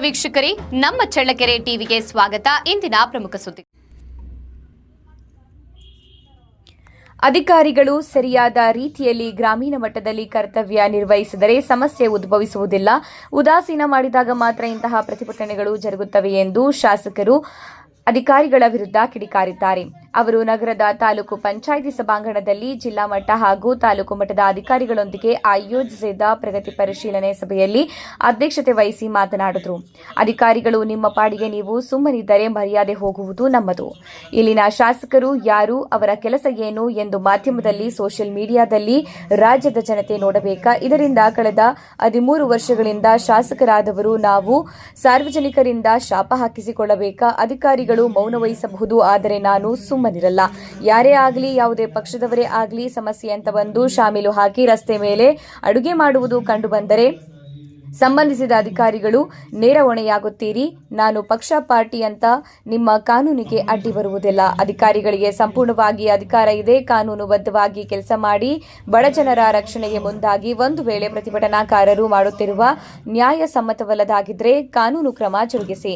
ವೀಕ್ಷಕರೇ, ನಮ್ಮ ಚಳ್ಳಕೆರೆ ಟಿವಿಗೆ ಸ್ವಾಗತ. ಇಂದಿನ ಪ್ರಮುಖ ಸುದ್ದಿ ಅಧಿಕಾರಿಗಳು ಸರಿಯಾದ ರೀತಿಯಲ್ಲಿ ಗ್ರಾಮೀಣ ಮಟ್ಟದಲ್ಲಿ ಕರ್ತವ್ಯ ನಿರ್ವಹಿಸಿದರೆ ಸಮಸ್ಯೆ ಉದ್ಭವಿಸುವುದಿಲ್ಲ. ಉದಾಸೀನ ಮಾಡಿದಾಗ ಮಾತ್ರ ಇಂತಹ ಪ್ರತಿಭಟನೆಗಳು ಜರುಗುತ್ತವೆ ಎಂದು ಶಾಸಕರು ಅಧಿಕಾರಿಗಳ ವಿರುದ್ಧ ಕಿಡಿಕಾರಿದ್ದಾರೆ. ಅವರು ನಗರದ ತಾಲೂಕು ಪಂಚಾಯಿತಿ ಸಭಾಂಗಣದಲ್ಲಿ ಜಿಲ್ಲಾ ಮಟ್ಟ ಹಾಗೂ ತಾಲೂಕು ಮಟ್ಟದ ಅಧಿಕಾರಿಗಳೊಂದಿಗೆ ಆಯೋಜಿಸಿದ್ದ ಪ್ರಗತಿ ಪರಿಶೀಲನೆ ಸಭೆಯಲ್ಲಿ ಅಧ್ಯಕ್ಷತೆ ವಹಿಸಿ ಮಾತನಾಡಿದರು. ಅಧಿಕಾರಿಗಳು, ನಿಮ್ಮ ಪಾಡಿಗೆ ನೀವು ಸುಮ್ಮನಿದ್ದರೆ ಮರ್ಯಾದೆ ಹೋಗುವುದು ನಮ್ಮದು. ಇಲ್ಲಿನ ಶಾಸಕರು ಯಾರು, ಅವರ ಕೆಲಸ ಏನು ಎಂದು ಮಾಧ್ಯಮದಲ್ಲಿ, ಸೋಷಿಯಲ್ ಮೀಡಿಯಾದಲ್ಲಿ ರಾಜ್ಯದ ಜನತೆ ನೋಡಬೇಕಾ? ಇದರಿಂದ ಕಳೆದ ಹದಿಮೂರು ವರ್ಷಗಳಿಂದ ಶಾಸಕರಾದವರು ನಾವು ಸಾರ್ವಜನಿಕರಿಂದ ಶಾಪ ಹಾಕಿಸಿಕೊಳ್ಳಬೇಕಾ? ಅಧಿಕಾರಿಗಳು ಮೌನ ವಹಿಸಬಹುದು ಆದರೆ ನಾನು ಸುಮ್ಮನಿರಲ್ಲ. ಯಾರೇ ಆಗಲಿ, ಯಾವುದೇ ಪಕ್ಷದವರೇ ಆಗಲಿ, ಸಮಸ್ಯೆ ಅಂತ ಬಂದು ಶಾಮೀಲು ಹಾಕಿ ರಸ್ತೆ ಮೇಲೆ ಅಡುಗೆ ಮಾಡುವುದು ಕಂಡುಬಂದರೆ ಸಂಬಂಧಿಸಿದ ಅಧಿಕಾರಿಗಳು, ನೇರ ಹೊಣೆಯಾಗುತ್ತೀರಿ. ನಾನು ಪಕ್ಷ, ಪಾರ್ಟಿ ಅಂತ ನಿಮ್ಮ ಕಾನೂನಿಗೆ ಅಡ್ಡಿ ಬರುವುದಿಲ್ಲ. ಅಧಿಕಾರಿಗಳಿಗೆ ಸಂಪೂರ್ಣವಾಗಿ ಅಧಿಕಾರ ಇದೆ. ಕಾನೂನುಬದ್ಧವಾಗಿ ಕೆಲಸ ಮಾಡಿ ಬಡಜನರ ರಕ್ಷಣೆಗೆ ಮುಂದಾಗಿ ಒಂದು ವೇಳೆ ಪ್ರತಿಭಟನಾಕಾರರು ಮಾಡುತ್ತಿರುವ ನ್ಯಾಯ ಸಮ್ಮತವಲ್ಲದಾಗಿದ್ದರೆ ಕಾನೂನು ಕ್ರಮ ಜರುಗಿಸಿ.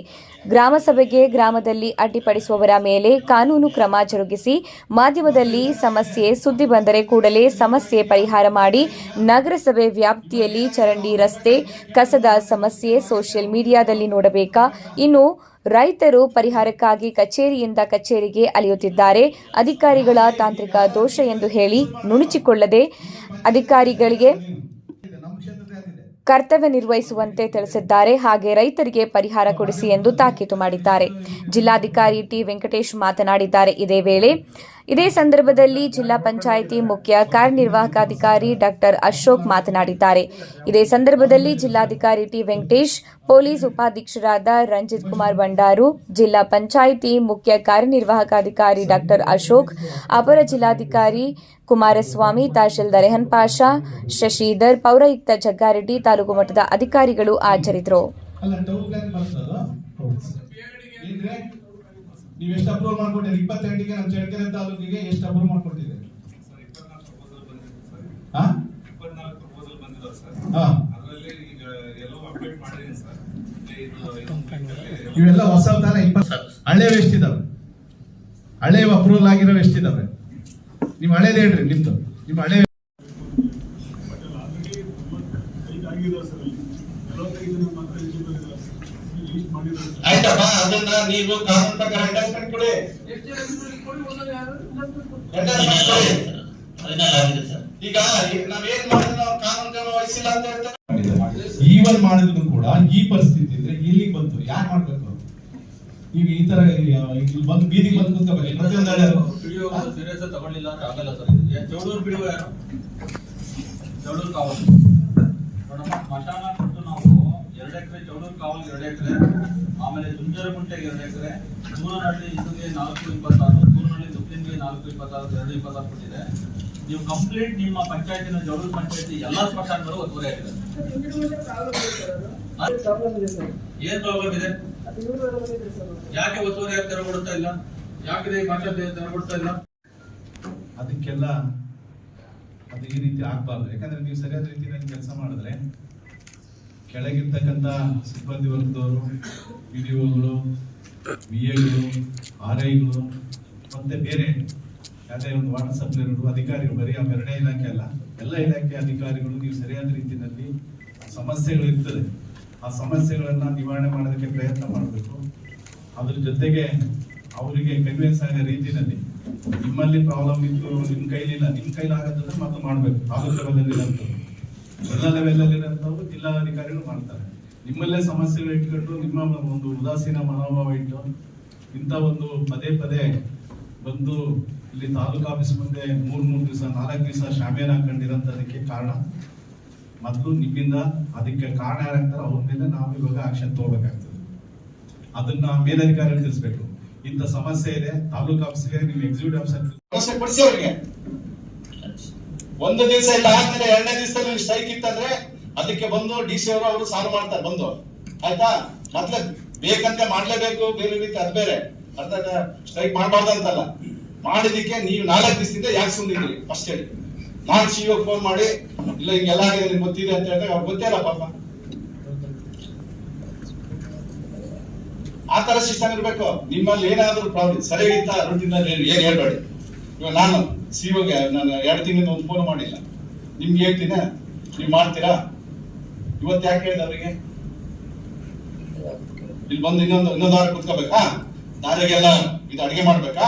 ಗ್ರಾಮಸಭೆಗೆ ಗ್ರಾಮದಲ್ಲಿ ಅಡ್ಡಿಪಡಿಸುವವರ ಮೇಲೆ ಕಾನೂನು ಕ್ರಮ ಜರುಗಿಸಿ. ಮಾಧ್ಯಮದಲ್ಲಿ ಸಮಸ್ಯೆ ಸುದ್ದಿ ಬಂದರೆ ಕೂಡಲೇ ಸಮಸ್ಯೆ ಪರಿಹಾರ ಮಾಡಿ ನಗರಸಭೆ ವ್ಯಾಪ್ತಿಯಲ್ಲಿ ಚರಂಡಿ ರಸ್ತೆ ಕಸದ ಸಮಸ್ಯೆ ಸೋಷಿಯಲ್ ಮೀಡಿಯಾದಲ್ಲಿ ನೋಡಬೇಕಾ? ಇನ್ನು ರೈತರು ಪರಿಹಾರಕ್ಕಾಗಿ ಕಚೇರಿಯಿಂದ ಕಚೇರಿಗೆ ಅಲೆಯುತ್ತಿದ್ದಾರೆ. ಅಧಿಕಾರಿಗಳ ತಾಂತ್ರಿಕ ದೋಷ ಎಂದು ಹೇಳಿ ನುಣುಚಿಕೊಳ್ಳದೆ ಅಧಿಕಾರಿಗಳಿಗೆ ಕರ್ತವ್ಯ ನಿರ್ವಹಿಸುವಂತೆ ತಿಳಿಸಿದ್ದಾರೆ. ಹಾಗೆ ರೈತರಿಗೆ ಪರಿಹಾರ ಕೊಡಿಸಿ ಎಂದು ತಾಕೀತು ಮಾಡಿದ್ದಾರೆ. ಜಿಲ್ಲಾಧಿಕಾರಿ ಟಿ ವೆಂಕಟೇಶ್ ಮಾತನಾಡಿದ್ದಾರೆ. ಇದೇ ವೇಳೆ ಇದೇ ಸಂದರ್ಭದಲ್ಲಿ ಜಿಲ್ಲಾ ಪಂಚಾಯಿತಿ ಮುಖ್ಯ ಕಾರ್ಯನಿರ್ವಾಹಕಾಧಿಕಾರಿ ಡಾಕ್ಟರ್ ಅಶೋಕ್ ಮಾತನಾಡಿದ್ದಾರೆ. ಇದೇ ಸಂದರ್ಭದಲ್ಲಿ ಜಿಲ್ಲಾಧಿಕಾರಿ ಟಿ ವೆಂಕಟೇಶ್, ಪೊಲೀಸ್ ಉಪಾಧೀಕ್ಷರಾದ ರಂಜಿತ್ ಕುಮಾರ್ ಬಂಡಾರು ಜಿಲ್ಲಾ ಪಂಚಾಯಿತಿ ಮುಖ್ಯ ಕಾರ್ಯನಿರ್ವಾಹಕಾಧಿಕಾರಿ ಡಾಕ್ಟರ್ ಅಶೋಕ್, ಅಪರ ಜಿಲ್ಲಾಧಿಕಾರಿ ಕುಮಾರಸ್ವಾಮಿ, ತಹಶೀಲ್ದಾರ್ ರೆಹನ್ ಪಾಷಾ, ಶಶಿಧರ್, ಪೌರಾಯುಕ್ತ ಜಗ್ಗಾರೆಡ್ಡಿ ತಾಲೂಕು ಮಟ್ಟದ ಅಧಿಕಾರಿಗಳು ಹಾಜರಿದ್ದರು ಅಲ್ಲ ಟೌನ್ ಪ್ಲಾನ್ ಬರ್ತದ ಏನ್ರಿ ನೀವು ಎಷ್ಟು ಅಪ್ರೂವಲ್ ಮಾಡ್ಕೊಟ್ಟಿರಿ? ಇಪ್ಪತ್ತೆಂಟಿಗೆ ನಮ್ಮ ಚಳ್ಳಕೆರೆ ತಾಲೂಕಿಗೆ ಎಷ್ಟು ಅಪ್ರೂವ್ ಮಾಡ್ಕೊಟ್ಟಿದೆ ಸರ್ ಸರ್. ಇವೆಲ್ಲ ಹೊಸ ತಾನ ಇಪ್ಪತ್ ಹಳೆವ್ ಎಷ್ಟಿದಾವೆ? ಹಳೆ ಅಪ್ರೂವಲ್ ಆಗಿರೋ ಎಷ್ಟಿದಾವೆ? ನಿಮ್ ಹಳೇದ್ ಹೇಳ್ರಿ ನಿಮ್ದು. ನಿಮ್ ಹಳೆ ಆಯ್ತಪ್ಪ ಅದನ್ನ ನೀವು ಕಾನೂನು ಪ್ರಕಾರ ಅಟ್ಯಾಚ್ಮೆಂಟ್ ಕೊಡಿ. ಈಗ ನಾವೇನ್ ಮಾಡಿದ್ರೆ ನಾವು ಕಾನೂನು ಕ್ರಮ ವಹಿಸಿಲ್ಲ ಅಂತ ಹೇಳ್ತಾರೆ? ಈವನ್ ಮಾಡಿದ್ರು ಕೂಡ ಈ ಪರಿಸ್ಥಿತಿ ಇದ್ರೆ ಇಲ್ಲಿಗೆ ಬಂತು ಯಾಕೆ ಮಾಡ್ಬೇಕು ಈಗ ಈ ತರ ಇಲ್ಲಿ ಬಂದು ಬೀದಿಗೆ ಬಂದು ಕುತ್ಕೋಬೇಕು ಪ್ರತಿಯೊಂದು ವಿಡಿಯೋ ಸೀರಿಯಸ್ ತಗೊಳ್ಳಿಲ್ಲ ಅಂದ್ರೆ ಆಗಲ್ಲ ಸರ್ ಚೌಡೂರು ಬಿಡುವ ಯಾರು? ಚೌಡೂರು ಕಾವಲು. ನೋಡಮ್ಮ ನಾವು ಎರಡು ಎಕರೆ ಚೌಡೂರು ಕಾವಲ್ ಎರಡು ಎಕರೆ ಆಮೇಲೆ ಜುಂಜರಗುಂಟೆಗೆ ಎರಡು ಎಕರೆ ದೂರನಹಳ್ಳಿ ಇದಕ್ಕೆ ನಾಲ್ಕು ಇಪ್ಪತ್ತಾರು ದೂರನಹಳ್ಳಿ ದುಪ್ಪಿನ್ಗೆ ನಾಲ್ಕು ಇಪ್ಪತ್ತಾರು ಎರಡು ಇಪ್ಪತ್ತಾರು ಕೊಟ್ಟಿದೆ. ನೀವು ಕಂಪ್ಲೀಟ್ ನಿಮ್ಮ ಪಂಚಾಯತಿನ ಜೌಡೂರು ಪಂಚಾಯತಿ ಎಲ್ಲಾ ಸ್ಮಶಾನಗಳು ಒತ್ತುವರೆ ಆಗಿದೆ. ಆ? ಏನ್ ಪ್ರಾಬ್ಲಮ್ ಇದೆ? ಯಾಕೆ ಒತ್ತುವರೆ ಆಗಿ ತೆರವುಗೊಳ್ತಾ ಇಲ್ಲ? ಯಾಕೆ ತೆರಗೊಡ್ತಾ ಪಂಚಾಯತ್ ಇಲ್ಲ? ಅದಕ್ಕೆಲ್ಲ ಅದು ಈ ರೀತಿ ಆಗ್ಬಾರ್ದು. ಯಾಕಂದ್ರೆ ನೀವು ಸರಿಯಾದ ರೀತಿಯಲ್ಲಿ ಕೆಲಸ ಮಾಡಿದ್ರೆ ಕೆಳಗಿರ್ತಕ್ಕಂಥ ಸಿಬ್ಬಂದಿ ವರ್ಗದವರು ಬಿ ಡಿ ಒಗಳು ಬಿ ಎಗಳು ಆರ್ ಐಗಳು ಮತ್ತೆ ಬೇರೆ ಯಾವುದೇ ಒಂದು ವಾಟರ್ ಸಪ್ಲೈಗಳು ಅಧಿಕಾರಿಗಳು, ಬರೀ ಆ ಎರಡೇ ಇಲಾಖೆ ಅಲ್ಲ, ಎಲ್ಲ ಇಲಾಖೆ ಅಧಿಕಾರಿಗಳು ನೀವು ಸರಿಯಾದ ರೀತಿಯಲ್ಲಿ ಸಮಸ್ಯೆಗಳು ಇರ್ತದೆ ಆ ಸಮಸ್ಯೆಗಳನ್ನು ನಿವಾರಣೆ ಮಾಡೋದಕ್ಕೆ ಪ್ರಯತ್ನ ಮಾಡಬೇಕು. ಅದ್ರ ಜೊತೆಗೆ ಅವರಿಗೆ ಕನ್ವಿನ್ಸ್ ಆಗೋ ರೀತಿಯಲ್ಲಿ ನಿಮ್ಮಲ್ಲಿ ಪ್ರಾಬ್ಲಮ್ ಇತ್ತು, ನಿಮ್ಮ ಕೈಲಿಲ್ಲ ನಿಮ್ಮ ಕೈಲಾಗತ್ತಂದ್ರೆ ಮತ್ತೆ ಮಾಡಬೇಕು. ಇರೋಂಥದ್ದು. ಎಲ್ಲ ಲೆವೆಲಲ್ಲಿರೋಂಥವು ಜಿಲ್ಲಾಧಿಕಾರಿಗಳು ಮಾಡ್ತಾರೆ. ನಿಮ್ಮಲ್ಲೇ ಸಮಸ್ಯೆಗಳು ಇಟ್ಕೊಂಡು ನಿಮ್ಮ ಒಂದು ಉದಾಸೀನ ಮನೋಭಾವ ಇಟ್ಟು ಇಂಥ ಒಂದು ಪದೇ ಪದೇ ಬಂದು ಇಲ್ಲಿ ತಾಲೂಕು ಆಫೀಸ್ ಮುಂದೆ ಮೂರು ಮೂರು ದಿವಸ, ನಾಲ್ಕು ದಿವಸ ಶಾಮಿಯಾನ ಹಾಕೊಂಡಿರೋಂಥದಕ್ಕೆ ಕಾರಣ. ಮೊದಲು ನಿಮ್ಮಿಂದ ಅದಕ್ಕೆ ಕಾರಣ ಯಾರಂತಾರೆ ಅವ್ರ ಮೇಲೆ ನಾವು ಇವಾಗ ಆಕ್ಷನ್ ತಗೋಬೇಕಾಗ್ತದೆ. ಅದನ್ನ ಮೇಲಧಿಕಾರಿಗಳು ತಿಳಿಸ್ಬೇಕು. ಇಂಥ ಸಮಸ್ಯೆ ಇದೆ, ತಾಲೂಕು ಆಫೀಸ್ಗೆ ನಿಮ್ಮ ಎಕ್ಸಿಕ್ಯೂಟಿವ್ ಆಫೀಸರ್ ಒಂದು ದಿವಸ ಇಲ್ಲ ಆದ್ಮೇಲೆ ಎರಡನೇ ದಿವಸದಲ್ಲಿ ಸ್ಟ್ರೈಕ್ ಇತ್ತಂದ್ರೆ ಅದಕ್ಕೆ ಬಂದು ಡಿ ಸಿ ಅವರು ಅವರು ಸಾಲ್ವ್ ಮಾಡ್ತಾರೆ, ಬಂದು. ಆಯ್ತಾ? ಮತ್ತೆ ಬೇಕಂತ ಮಾಡ್ಲೇಬೇಕು, ಬೇರೆ ರೀತಿ ಅದ್ ಬೇರೆ. ಅರ್ಥ ಸ್ಟ್ರೈಕ್ ಮಾಡಬಾರ್ದು ಅಂತಲ್ಲ. ಮಾಡಿದಕ್ಕೆ ನೀವು ನಾಲ್ಕು ದಿವಸದಿಂದ ಯಾಕೆ ಸುಮ್ಮನಿದ್ರಿ ಫಸ್ಟ್ ಹೇಳಿ ನಾನ್ ಸಿ ಫೋನ್ ಮಾಡಿ, ಇಲ್ಲ, ಹಿಂಗೆಲ್ಲ ನಿಮ್ಗೆ ಗೊತ್ತಿದೆ ಅಂತ ಹೇಳಿದಾಗ ಅವ್ರು ಗೊತ್ತೇ ಇಲ್ಲ ಪಾಪ. ಆ ತರ ಸಿಸ್ಟಮ್ ಇರ್ಬೇಕು. ನಿಮ್ಮಲ್ಲಿ ಏನಾದ್ರೂ ಪ್ರಾಬ್ಲಮ್ ಸರಿಯಾಗಿತ್ತ ರೂಟಿನಲ್ಲಿ ಏನ್ ಹೇಳ್ಬೇಡಿ. ಇವಾಗ ನಾನು ಸಿಒಗೆ ನಾನು ಎರಡು ತಿಂಗಳಿಂದ ಒಂದು ಫೋನ್ ಮಾಡಿಲ್ಲ. ನಿಮ್ಗೆ ಹೇಳ್ತೀನ ನೀವು ಮಾಡ್ತೀರಾ? ಇವತ್ತು ಯಾಕೆ ಹೇಳಿದೆ ಅವರಿಗೆ? ಇಲ್ಲಿ ಬಂದು ಇನ್ನೊಂದು ಇನ್ನೊಂದು ವಾರ ಕುತ್ಕೋಬೇಕಾ? ದಾರಿಗೆಲ್ಲ ಇದು ಅಡಿಗೆ ಮಾಡ್ಬೇಕಾ?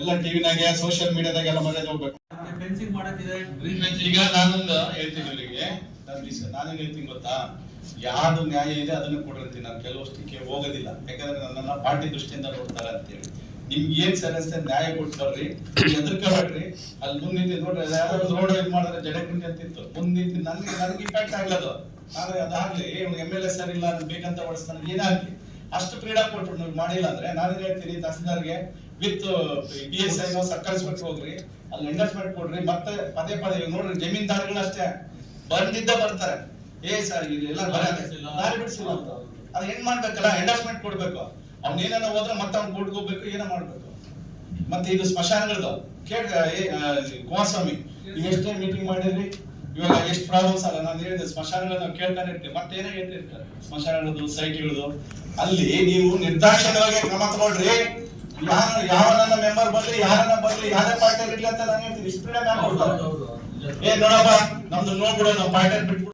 ಎಲ್ಲ ಟಿವಿನಾಗೆ ಸೋಷಿಯಲ್ ಮೀಡಿಯಾದಾಗೆಲ್ಲ ಮರ್ಯಾದೆ ಹೋಗ್ಬೇಕು. ಈಗ ನಾನೊಂದು ಹೇಳ್ತೀನಿ ಅವರಿಗೆ. ನಾನೇನ್ ಹೇಳ್ತೀನಿ ಗೊತ್ತಾ? ಯಾವ್ದು ನ್ಯಾಯ ಇದೆ ಅದನ್ನ ಕೊಡಿರ್ತೀನಿ ನಾನು ಕೆಲವಷ್ಟಕ್ಕೆ ಹೋಗೋದಿಲ್ಲ. ಯಾಕಂದ್ರೆ ನನ್ನ ಪಾರ್ಟಿ ದೃಷ್ಟಿಯಿಂದ ನೋಡ್ತಾರೆ ಅಂತೇಳಿ. ನಿಮ್ಗೆ ಏನ್ ಅನ್ಸುತ್ತೆ ನ್ಯಾಯ ಕೊಡ್ತಾರ್ರಿ ಎದುರ್ಕೋಬೇಡ್ರಿ. ಅಲ್ಲಿ ಮುಂದೆ ನಿಂತು ನೋಡ್ರಿ ಯಾರೋ ರೋಡ್ ಇದು ಮಾಡಿದ್ರೆ ಜಡಕುಂಟಿ ಅಂತಿತ್ತು ಮುಂದ್ ನಿಂತು ನನ್ಗೆ, ನನಗೆ ಇಂಪ್ಯಾಕ್ಟ್ ಆಗ್ಲದು. ಆದ್ರೆ ಅದಾಗ್ಲಿ ಎಂ ಎಲ್ ಎ ಸರ್ ಇಲ್ಲ, ನಾನು ಬೇಕಂತ ಓಡಿಸ್ತಾನೆ ಏನಾಗ್ಲಿ ಅಷ್ಟು ಪ್ರೀಡಾ ಕೊಟ್ರು ನೀವು ಮಾಡಿಲ್ಲ ಅಂದ್ರೆ ನಾನು ಹೇಳ್ತೀನಿ, ತಹಸೀಲ್ದಾರ್ಗೆ ವಿತ್ ಬಿ ಎಸ್ ಐ ಕಳಿಸ್ಬಿಟ್ಟು ಹೋಗ್ರಿ, ಅಲ್ಲಿ ಇಂಡಸ್ಟ್ಮೆಂಟ್ ಕೊಡ್ರಿ, ಮತ್ತೆ ಪದೇ ಪದೇ ನೋಡ್ರಿ, ಜಮೀನ್ದಾರಗಳು ಅಷ್ಟೇ. ಬಂದಿದ್ದ ಬರ್ತಾರೆ. ಏ ಸರ್, ಇಲ್ಲ. ದಾರಿ ಬಿಡಿಸಿಲ್ಲ ಅಂತ. ಅದು ಮಾಡ್ಬೇಕಲ್ಲ ಎಂಡಸ್ಮೆಂಟ್ ಕೊಡ್ಬೇಕು. ಅವ್ನ ಏನಾರ ಹೋದ್ರೆ ಮತ್ತೆ ಅವ್ನ ಕೂಡ್ಕೋಬೇಕು ಏನೋ ಮಾಡ್ಬೇಕು. ಮತ್ತೆ ಇದು ಸ್ಮಶಾನಗಳದು ಕೇಳ ಕುಮಾರಸ್ವಾಮಿ ನೀವು ಎಷ್ಟೇ ಮೀಟಿಂಗ್ ಮಾಡಿದ್ರಿ ಇವಾಗ ಎಷ್ಟು ಪ್ರಾಬ್ಲಮ್ಸ್ ಅಲ್ಲ ನಾನು ಹೇಳಿದೆ ಸ್ಮಶಾನಗಳನ್ನ ನಾವು ಕೇಳ್ತಾನೆ ಇರ್ತೀವಿ. ಮತ್ತೆ ಏನೋ ಹೇಳ್ತಿರ್ತಾರೆ ಸ್ಮಶಾನಗಳದು ಸೈಟ್ಗಳದ್ದು ಅಲ್ಲಿ ನೀವು ನಿರ್ದಾಕ್ಷಿಣ್ಯವಾಗಿ ಕ್ರಮ ತಗೊಳ್ರಿ. ಯಾರು ಯಾವನ್ನ ಮೆಂಬರ್ ಬರ್ಲಿ ಯಾರನ್ನ ಬರ್ಲಿ ಯಾರೇ ಪಾರ್ಟಿ ಇರ್ಲಿ ಅಂತ ನಾನು ಹೇಳ್ತೀನಿ. ಇಷ್ಟು ಏ ನೋಡಪ್ಪ ನಮ್ದು ನೋಡ್ಬಿಡು ನಾವು ಪಾರ್ಟಿ ಬಿಟ್ಬಿಡು.